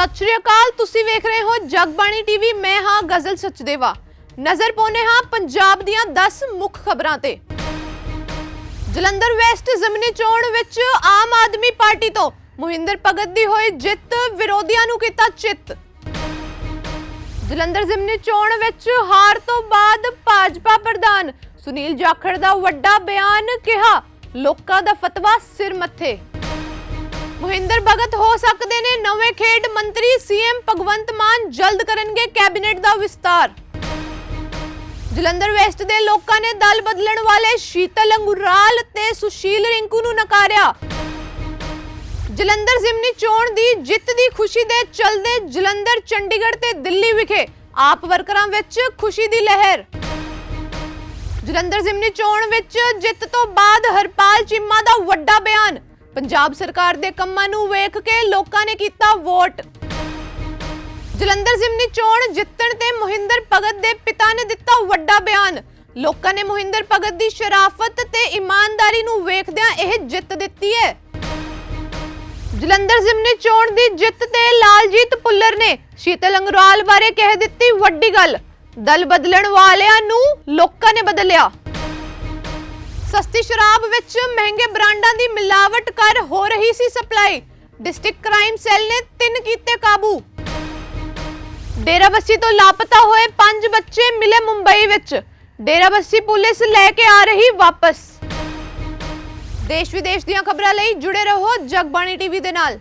ਸਤਿ ਸ਼੍ਰੀ ਅਕਾਲ, ਤੁਸੀਂ ਵੇਖ ਰਹੇ ਹੋ ਜਗਬਾਣੀ ਟੀਵੀ, ਮੈਂ ਹਾਂ ਗਜ਼ਲ ਸਚਦੇਵਾ। ਨਜ਼ਰ ਪਾਉਨੇ ਹਾਂ ਪੰਜਾਬ ਦੀਆਂ 10 ਮੁੱਖ ਖਬਰਾਂ ਤੇ। ਜਲੰਧਰ ਵੈਸਟ ਜ਼ਮਨੀ ਚੋਣ ਵਿੱਚ ਆਮ ਆਦਮੀ ਪਾਰਟੀ ਤੋਂ ਮੁਹਿੰਦਰ ਭਗਤ ਦੀ ਹੋਈ ਜਿੱਤ, ਵਿਰੋਧੀਆਂ ਨੂੰ ਕੀਤਾ ਚਿੱਤ। ਜਲੰਧਰ ਜ਼ਿਮਨੀ ਚੋਣ ਵਿੱਚ ਹਾਰ ਤੋਂ ਬਾਅਦ ਭਾਜਪਾ ਪ੍ਰਧਾਨ ਸੁਨੀਲ ਜਾਖੜ ਦਾ ਵੱਡਾ ਬਿਆਨ ਕਿਹਾ, ਲੋਕਾਂ ਦਾ ਫਤਵਾ ਸਿਰ ਮੱਥੇ। ਮਹਿੰਦਰ ਭਗਤ ਹੋ ਸਕਦੇ ਨੇ, ਨਵੇਂ ਖੇਡ ਮੰਤਰੀ ਸੀਐਮ ਭਗਵੰਤ ਮਾਨ ਜਲਦ ਕਰਨਗੇ ਕੈਬਨਿਟ ਦਾ ਵਿਸਤਾਰ। ਜਲੰਧਰ ਵੈਸਟ ਦੇ ਲੋਕਾਂ ਨੇ ਦਲ ਬਦਲਣ ਵਾਲੇ ਸ਼ੀਤਲ ਅੰਗੁਰਾਲ ਤੇ ਸੁਸ਼ੀਲ ਰਿੰਕੂ ਨੂੰ ਨਕਾਰਿਆ। ਜਲੰਧਰ ਜ਼ਿਮਨੀ ਚੋਣ ਦੀ ਜਿੱਤ ਦੀ ਖੁਸ਼ੀ ਦੇ ਚਲਦੇ ਜਲੰਧਰ, ਚੰਡੀਗੜ੍ਹ ਤੇ ਦਿੱਲੀ ਵਿਖੇ ਆਪ ਵਰਕਰਾਂ ਵਿੱਚ ਖੁਸ਼ੀ ਦੀ ਲਹਿਰ। ਜਲੰਧਰ ਜ਼ਿਮਨੀ ਚੋਣ ਵਿੱਚ ਜਿੱਤ ਤੋਂ ਬਾਅਦ ਹਰਪਾਲ ਚੀਮਾ ਦਾ ਵੱਡਾ ਬਿਆਨ। ਪੰਜਾਬ ਸਰਕਾਰ ਦੇ ਕੰਮਾਂ ਨੂੰ ਵੇਖ ਕੇ ਲੋਕਾਂ ਨੇ ਕੀਤਾ ਵੋਟ। ਜਲੰਧਰ ਜ਼ਿਮਨੀ ਚੋਣ ਜਿੱਤਣ ਤੇ ਮੋਹਿੰਦਰ ਭਗਤ ਦੇ ਪਿਤਾ ਨੇ ਦਿੱਤਾ ਵੱਡਾ ਬਿਆਨ। ਲੋਕਾਂ ਨੇ ਮੋਹਿੰਦਰ ਭਗਤ ਦੀ ਸ਼ਰਾਫਤ ਤੇ ਇਮਾਨਦਾਰੀ ਨੂੰ ਵੇਖਦਿਆਂ ਇਹ ਜਿੱਤ ਦਿੱਤੀ ਹੈ। ਜਲੰਧਰ ਜ਼ਿਮਨੀ ਚੋਣ ਦੀ ਜਿੱਤ ਤੇ ਲਾਲਜੀਤ ਪੁੱਲਰ ਨੇ ਸ਼ੀਤਲ ਅੰਗਰਾਲ ਬਾਰੇ ਕਹਿ ਦਿੱਤੀ ਵੱਡੀ ਗੱਲ। ਦਲ ਬਦਲਣ ਵਾਲਿਆਂ ਨੂੰ ਲੋਕਾਂ ਨੇ ਬਦਲਿਆ। ਸਸਤੀ ਸ਼ਰਾਬ ਵਿੱਚ ਮਹਿੰਗੇ ਬ੍ਰਾਂਡਾਂ ਦੀ ਮਿਲਾਵਟ ਕਰ ਹੋ ਰਹੀ ਸੀ ਸਪਲਾਈ। ਡਿਸਟ੍ਰਿਕਟ ਕ੍ਰਾਈਮ ਸੈੱਲ ਨੇ ਤਿੰਨ ਕੀਤੇ ਕਾਬੂ। ਡੇਰਾਬੱਸੀ ਤੋਂ ਲਾਪਤਾ ਹੋਏ ਪੰਜ ਬੱਚੇ ਮਿਲੇ ਮੁੰਬਈ ਵਿੱਚ। ਡੇਰਾਬੱਸੀ ਪੁਲਿਸ ਲੈ ਕੇ ਆ ਰਹੀ ਵਾਪਸ। ਦੇਸ਼ ਵਿਦੇਸ਼ ਦੀਆਂ ਖਬਰਾਂ ਲਈ ਜੁੜੇ ਰਹੋ ਜਗਬਾਣੀ ਟੀਵੀ ਦੇ ਨਾਲ।